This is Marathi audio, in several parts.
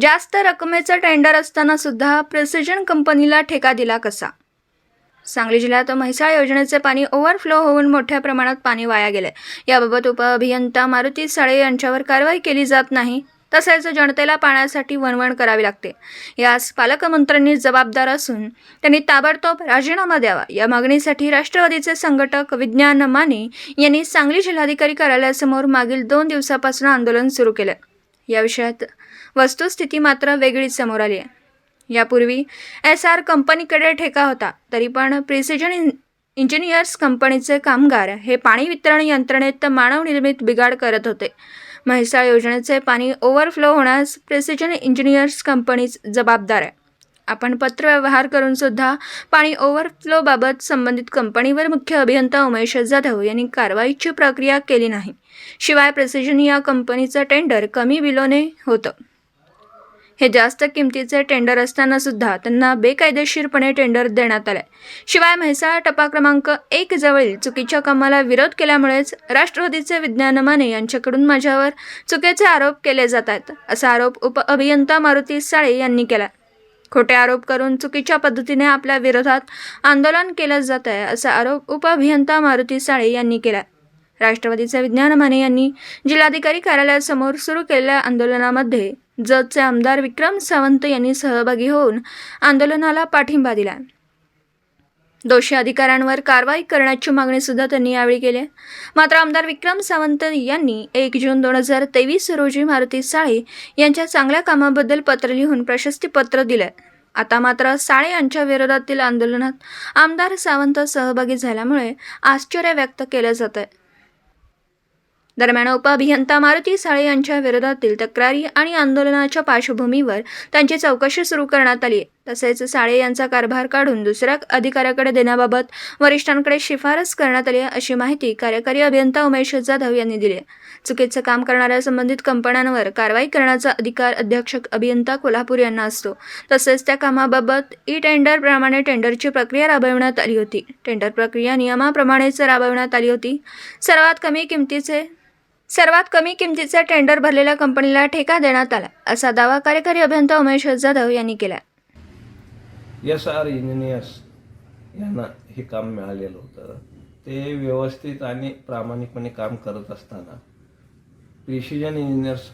जास्त रकमेचं टेंडर असताना सुद्धा प्रेसिजन कंपनीला ठेका दिला कसा? सांगली जिल्ह्यात म्हैसाळ योजनेचे पाणी ओव्हरफ्लो होऊन मोठ्या प्रमाणात पाणी वाया गेले याबाबत उपअभियंता मारुती साळे यांच्यावर कारवाई केली जात नाही तसेच जनतेला पाण्यासाठी वणवण करावी लागते. यास पालकमंत्र्यांनी जबाबदार असून त्यांनी ताबडतोब राजीनामा द्यावा. या मागणीसाठी राष्ट्रवादीचे संघटक विज्ञान माने यांनी सांगली जिल्हाधिकारी कार्यालयासमोर मागील दोन दिवसापासून आंदोलन सुरू केलं या विषयात वस्तुस्थिती मात्र वेगळीच समोर आली आहे. यापूर्वी एस आर कंपनीकडे ठेका होता तरी पण प्रिसिजन इं इंजिनियर्स कंपनीचे कामगार हे पाणी वितरण यंत्रणेत मानवनिर्मित बिघाड करत होते. म्हैसाळ योजनेचे पाणी ओव्हरफ्लो होण्यास प्रिसिजन इंजिनियर्स कंपनीच जबाबदार आहे. आपण पत्रव्यवहार करून सुद्धा पाणी ओव्हरफ्लोबाबत संबंधित कंपनीवर मुख्य अभियंता उमेश जाधव यांनी कारवाईची प्रक्रिया केली नाही. शिवाय प्रेसिजन या कंपनीचं टेंडर कमी बिलोने होतं. हे जास्त किमतीचे टेंडर असताना सुद्धा त्यांना बेकायदेशीरपणे टेंडर देण्यात आले. शिवाय म्हैसाळ टप्पा क्रमांक एक जवळील चुकीच्या कामाला विरोध केल्यामुळेच राष्ट्रवादीचे विज्ञान माने यांच्याकडून माझ्यावर चुकीचे आरोप केले जात आहेत असा आरोप उप अभियंता मारुती साळे यांनी केला. खोटे आरोप करून चुकीच्या पद्धतीने आपल्या विरोधात आंदोलन केलं जात आहे असा आरोप उपअभियंता मारुती साळे यांनी केला. राष्ट्रवादीचे विज्ञान माने यांनी जिल्हाधिकारी कार्यालयासमोर सुरू केलेल्या आंदोलनामध्ये जतचे आमदार विक्रम सावंत यांनी सहभागी होऊन आंदोलनाला पाठिंबा दिला. दोषी अधिकाऱ्यांवर कारवाई करण्याची मागणी सुद्धा त्यांनी यावेळी केली. मात्र आमदार विक्रम सावंत यांनी एक जून दोन हजार तेवीस रोजी मारुती साळे यांच्या चांगल्या कामाबद्दल पत्र लिहून प्रशस्तीपत्र दिलं. आता मात्र साळे यांच्या विरोधातील आंदोलनात आमदार सावंत सहभागी झाल्यामुळे आश्चर्य व्यक्त केलं जात आहे दरम्यान उपअभियंता मारुती साळे यांच्या विरोधातील तक्रारी आणि आंदोलनाच्या पार्श्वभूमीवर त्यांची चौकशी सुरू करण्यात आली. तसेच साळे यांचा कारभार काढून दुसऱ्या अधिकाऱ्याकडे देण्याबाबत वरिष्ठांकडे शिफारस करण्यात आली अशी माहिती कार्यकारी अभियंता उमेश जाधव यांनी दिली. चुकीचं काम करणाऱ्या संबंधित कंपन्यांवर कारवाई करण्याचा अधिकार अध्यक्षक अभियंता कोल्हापूर यांना असतो. तसेच त्या कामाबाबत ई टेंडर प्रमाणे टेंडरची प्रक्रिया राबविण्यात आली होती. टेंडर प्रक्रिया नियमाप्रमाणेच राबविण्यात आली होती. सर्वात कमी किमतीचे सर्वात कमी किमतीचा टेंडर भरलेल्या कंपनीला ठेका देण्यात आला असा दावा कार्यकारी अभियंता उमेश जाधव यांनी केला एस आर इंजिनियर्स यांना हे काम मिळालेलं होतं. ते व्यवस्थित आणि प्रामाणिकपणे काम करत असताना प्रिशिजन इंजिनियर्स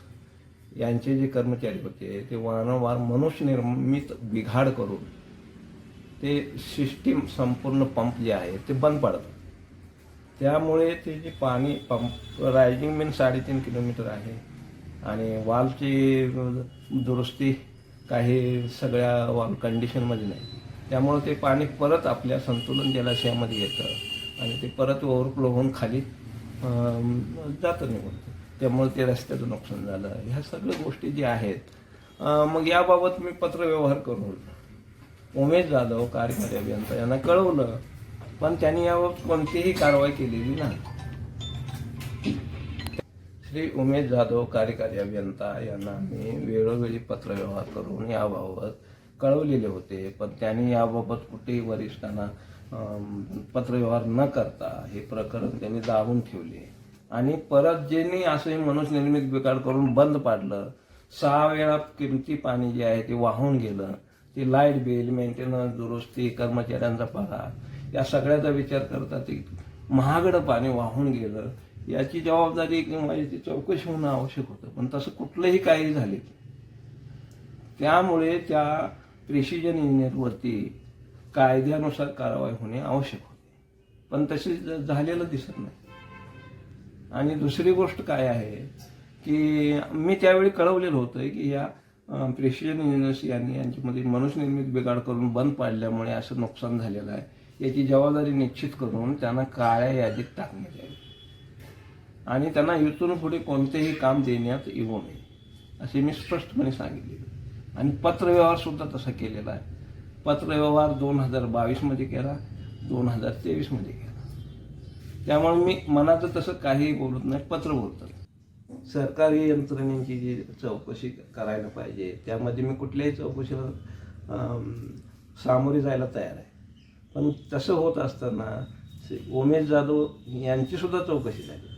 यांचे जे कर्मचारी होते ते वारंवार मनुष्य निर्मित बिघाड करून ते सिस्टीम संपूर्ण पंप जे आहे ते बंद पडतात त्यामुळे ते जे पाणी पंप रायझिंग मेन साडेतीन किलोमीटर आहे. आणि वालची दुरुस्ती काही सगळ्या वाल कंडिशनमध्ये नाही. त्यामुळं ते पाणी परत आपल्या संतुलन जलाशयामध्ये येतं. आणि ते परत ओव्हरफ्लो होऊन खाली जातं निघून. त्यामुळे ते रस्त्याचं नुकसान झालं. ह्या सगळ्या गोष्टी ज्या आहेत मग याबाबत मी पत्रव्यवहार करून उमेश जाधव कार्यकारी अभियंता यांना कळवलं पण त्यांनी याबाबत कोणतीही कारवाई केलेली नाही. श्री उमेश जाधव कार्यकारी अभियंता यांना मी वेळोवेळी पत्रव्यवहार करून याबाबत कळवलेले होते. पण त्यांनी याबाबत कुठेही वरिष्ठांना पत्रव्यवहार न करता हे प्रकरण त्यांनी दाबून ठेवले. आणि परत ज्यांनी असं मनुष्य निर्मित बिकाड करून बंद पाडलं सहा वेळा किमती पाणी जे आहे ते वाहून गेलं. ते लाइट बिल मेंटेनन्स दुरुस्ती कर्मचाऱ्यांचा पगार या सगळ्याचा विचार करता ते महागडं पाणी वाहून गेलं याची जबाबदारी किंवा याची चौकशी होणं आवश्यक होतं. पण तसं कुठलंही काही झाले त्यामुळे त्या प्रिसिजन इंजिनियरवरती कायद्यानुसार कारवाई होणे आवश्यक होते. पण तशी झालेलं दिसत नाही. आणि दुसरी गोष्ट काय आहे की मी त्यावेळी कळवलेलं होतं की या प्रेसिजन इंजिनियर्स यांनी यांच्यामध्ये मनुष्यनिर्मित बिघाड करून बंद पाडल्यामुळे असं नुकसान झालेलं आहे. याची जबाबदारी निश्चित करून त्यांना काळ्या यादीत टाकण्यात यावी. आणि त्यांना इथून पुढे कोणतेही काम देण्यात येऊ नये असे मी स्पष्टपणे सांगितले. आणि पत्रव्यवहारसुद्धा तसा केलेला आहे. पत्रव्यवहार दोन हजार बावीसमध्ये केला दोन हजार तेवीसमध्ये केला. त्यामुळे मी मनाचं तसं काहीही बोलत नाही पत्र बोलतात सरकारी यंत्रणेची जी चौकशी करायला पाहिजे त्यामध्ये मी कुठल्याही चौकशीला सामोरे जायला तयार आहे. पण तसं होत असताना उमेश जाधव यांची सुद्धा चौकशी झाली.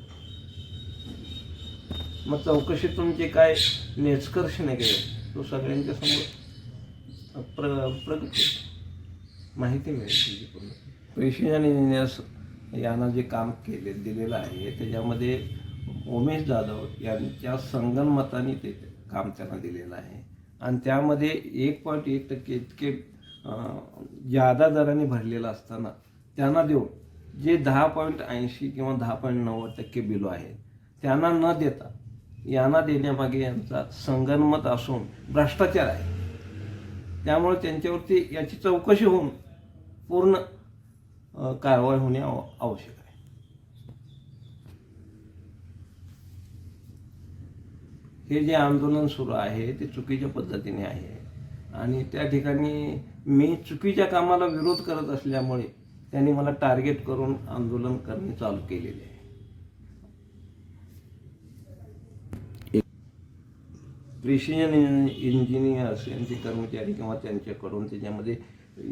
मग चौकशीतून जे काय निष्कर्ष निघेल तो सगळ्यांच्या समोर प्र प्रगट माहिती मिळेल त्याची पूर्ण. प्रेसिजन इंजिनियर्स यांना जे काम केले दिलेलं आहे त्याच्यामध्ये उमेश जाधव यांच्या संगणमताने ते काम त्यांना दिलेलं आहे. आणि त्यामध्ये एक पॉईंट एक टक्के इतके जादा दराने भरलेलं असताना त्यांना देऊन जे दहा पॉईंट ऐंशी किंवा दहा पॉईंट नव्वद टक्के बिलो आहेत त्यांना न देता यांना देण्यामागे यांचा संगनमत असून भ्रष्टाचार आहे. त्यामुळे त्यांच्यावरती याची चौकशी होऊन पूर्ण कारवाई होणे आवश्यक आहे. हे जे आंदोलन सुरू आहे ते चुकीच्या पद्धतीने आहे आणि त्या ठिकाणी मी चुकीच्या कामाला विरोध करत असल्यामुळे त्यांनी मला टार्गेट करून आंदोलन करणे चालू केलेले आहे. प्रिसिजन इंजिनियर्स यांचे कर्मचारी किंवा त्यांच्याकडून त्याच्यामध्ये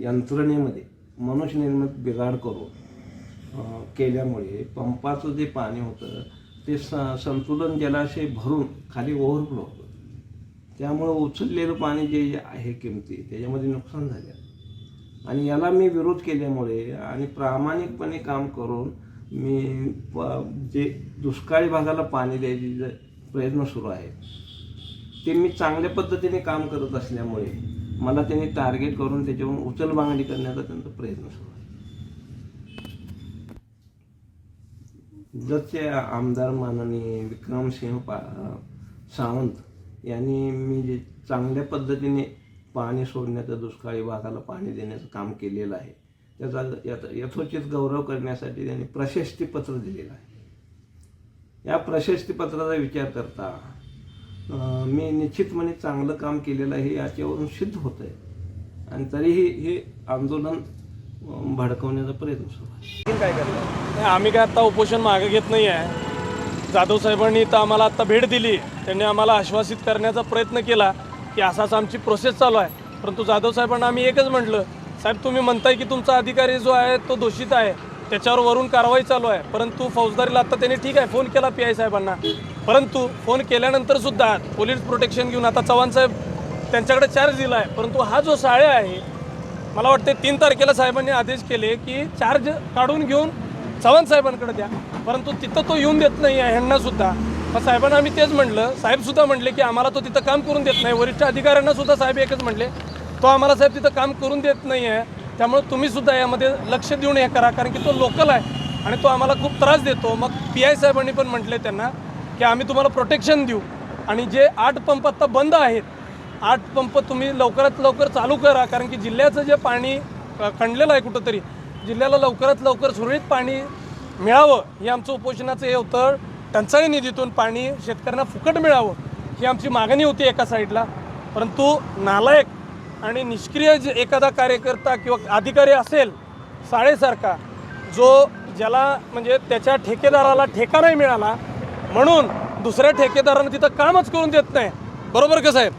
यंत्रणेमध्ये मनुष्यनिर्मित बिघाड करून केल्यामुळे पंपाचं जे पाणी होतं ते स संतुलन जलाशय भरून खाली ओव्हरफ्लो होतं. त्यामुळं उचललेलं पाणी जे आहे किमती त्याच्यामध्ये नुकसान झालं. आणि याला मी विरोध केल्यामुळे आणि प्रामाणिकपणे काम करून मी प- जे दुष्काळी भागाला पाणी द्यायचे प्रयत्न सुरू आहे ते मी चांगल्या पद्धतीने काम करत असल्यामुळे मला त्यांनी टार्गेट करून त्याच्यावरून उचलबांगडी करण्याचा त्यांचा प्रयत्न सुरू आहे. जसे आमदार माननीय विक्रमसिंह पा सावंत यांनी मी जे चांगल्या पद्धतीने पाणी सोडण्याचं दुष्काळी भागाला पाणी देण्याचं काम केलेलं आहे. त्याचा याचा यथोचित गौरव करण्यासाठी त्यांनी प्रशस्तीपत्र दिलेलं आहे. या प्रशस्तीपत्राचा विचार करता मी निश्चितपणे चांगलं काम केलेलं आहे याच्यावरून सिद्ध होत आहे आणि तरीही हे आंदोलन भडकवण्याचा प्रयत्न सुरू आहे. आम्ही काय आत्ता उपोषण मागे घेत नाही आहे जाधव साहेबांनी तर आम्हाला आत्ता भेट दिली. त्यांनी आम्हाला आश्वासित करण्याचा प्रयत्न केला की असाच आमची प्रोसेस चालू आहे. परंतु जाधव साहेबांना आम्ही एकच म्हटलं साहेब तुम्ही म्हणताय की तुमचा अधिकारी जो आहे तो दोषित आहे. त्याच्यावर वरून कारवाई चालू आहे. परंतु फौजदारीला आता त्यांनी ठीक आहे फोन केला पी आय साहेबांना. परंतु फोन केल्यानंतर सुद्धा पोलीस प्रोटेक्शन घेऊन आता चव्हाण साहेब त्यांच्याकडे चार्ज दिला आहे. परंतु हा जो साळे आहे मला वाटते तीन तारखेला साहेबांनी आदेश केले की चार्ज काढून घेऊन चव्हाण साहेबांकडे द्या. परंतु तिथं तो येऊन देत नाही आहे ह्यांना सुद्धा. मग साहेबांना आम्ही तेच म्हटलं साहेबसुद्धा म्हटले की आम्हाला तो तिथं काम करून देत नाही. वरिष्ठ अधिकाऱ्यांना सुद्धा साहेब एकच म्हटले तो आम्हाला साहेब तिथं काम करून देत नाही आहे. त्यामुळे तुम्हीसुद्धा यामध्ये लक्ष देऊन हे करा कारण की तो लोकल आहे आणि तो आम्हाला खूप त्रास देतो. मग पी आय साहेबांनी पण म्हटले त्यांना की आम्ही तुम्हाला प्रोटेक्शन देऊ. आणि जे आठ पंप आत्ता बंद आहेत आठ पंप तुम्ही लवकरात लवकर चालू करा कारण की जिल्ह्याचं जे पाणी खणलेलं आहे कुठंतरी जिल्ह्याला लवकरात लवकर सुरळीत पाणी मिळावं हे आमचं उपोषणाचं हे होतं टंचाई निधीतून पाणी शेतकऱ्यांना फुकट मिळावं ही आमची मागणी होती एका साईडला. परंतु नालायक आणि निष्क्रिय जे एखादा कार्यकर्ता किंवा अधिकारी असेल साळेसारखा जो ज्याला म्हणजे त्याच्या ठेकेदाराला ठेका नाही मिळाला म्हणून दुसऱ्या ठेकेदारांना तिथं कामच करून देत नाही. बरोबर का साहेब?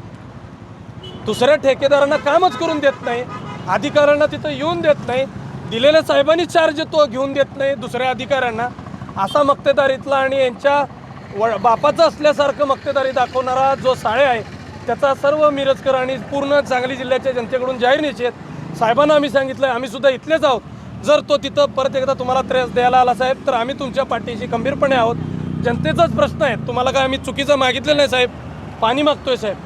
दुसऱ्या ठेकेदारांना कामच करून देत नाही अधिकाऱ्यांना तिथं येऊन देत नाही दिलेल्या साहेबांनी चार्ज तो घेऊन देत नाही दुसऱ्या अधिकाऱ्यांना. असा मक्तेदारीतला आणि यांच्या व बापाचं असल्यासारखं मक्तेदारी दाखवणारा जो साळे आहे त्याचा सर्व मिरजकर आणि पूर्ण सांगली जिल्ह्याच्या जनतेकडून जाहीर निषेध. साहेबांना आम्ही सांगितलं आम्ही सुद्धा इथलेच आहोत. जर तो तिथं परत एकदा तुम्हाला त्रास द्यायला आला साहेब तर आम्ही तुमच्या पाठीशी गंभीरपणे आहोत. जनतेचाच प्रश्न आहे. तुम्हाला काय आम्ही चुकीचं मागितलं नाही साहेब? पाणी मागतोय साहेब.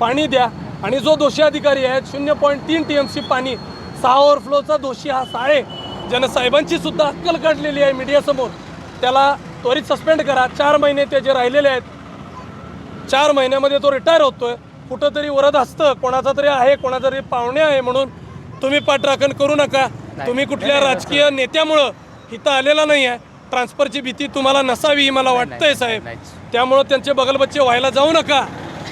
पाणी द्या. आणि जो दोषी अधिकारी आहे शून्य पॉईंट तीन टी एम सी पाणी सहा ओव्हरफ्लोचा दोषी हा साळे ज्यानं साहेबांची सुद्धा अक्कल काढलेली आहे मीडियासमोर. त्याला त्वरित सस्पेंड करा. चार महिने त्याचे राहिलेले आहेत चार महिन्यामध्ये तो रिटायर होतोय. कुठंतरी वरद असतं कोणाचा तरी आहे कोणाचा तरी पाहुणे आहे म्हणून तुम्ही पाठराखण करू नका. तुम्ही कुठल्या राजकीय नेत्यामुळं इथं आलेला नाही आहे. ट्रान्सफरची भीती तुम्हाला नसावी ही मला वाटतंय साहेब. त्यामुळं त्यांचे बगलबच्चे व्हायला जाऊ नका.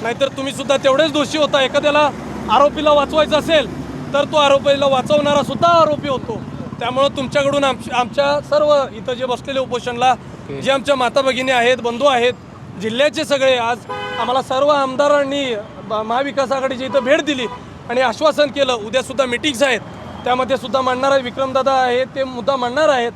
नाहीतर तुम्ही सुद्धा तेवढेच दोषी होता. एखाद्याला आरोपीला वाचवायचं असेल तर तो आरोपीला वाचवणारा सुद्धा आरोपी होतो. त्यामुळं तुमच्याकडून आमच्या आमच्या सर्व इथं जे बसलेले उपोषणला जे आमच्या माता भगिनी आहेत बंधू आहेत जिल्ह्याचे सगळे आज आम्हाला सर्व आमदारांनी महाविकास आघाडीची इथं भेट दिली आणि आश्वासन केलं उद्या सुद्धा मिटिंग्स आहेत. त्यामध्ये सुद्धा मांडणार आहे विक्रमदादा आहेत ते मुद्दा मांडणार आहेत.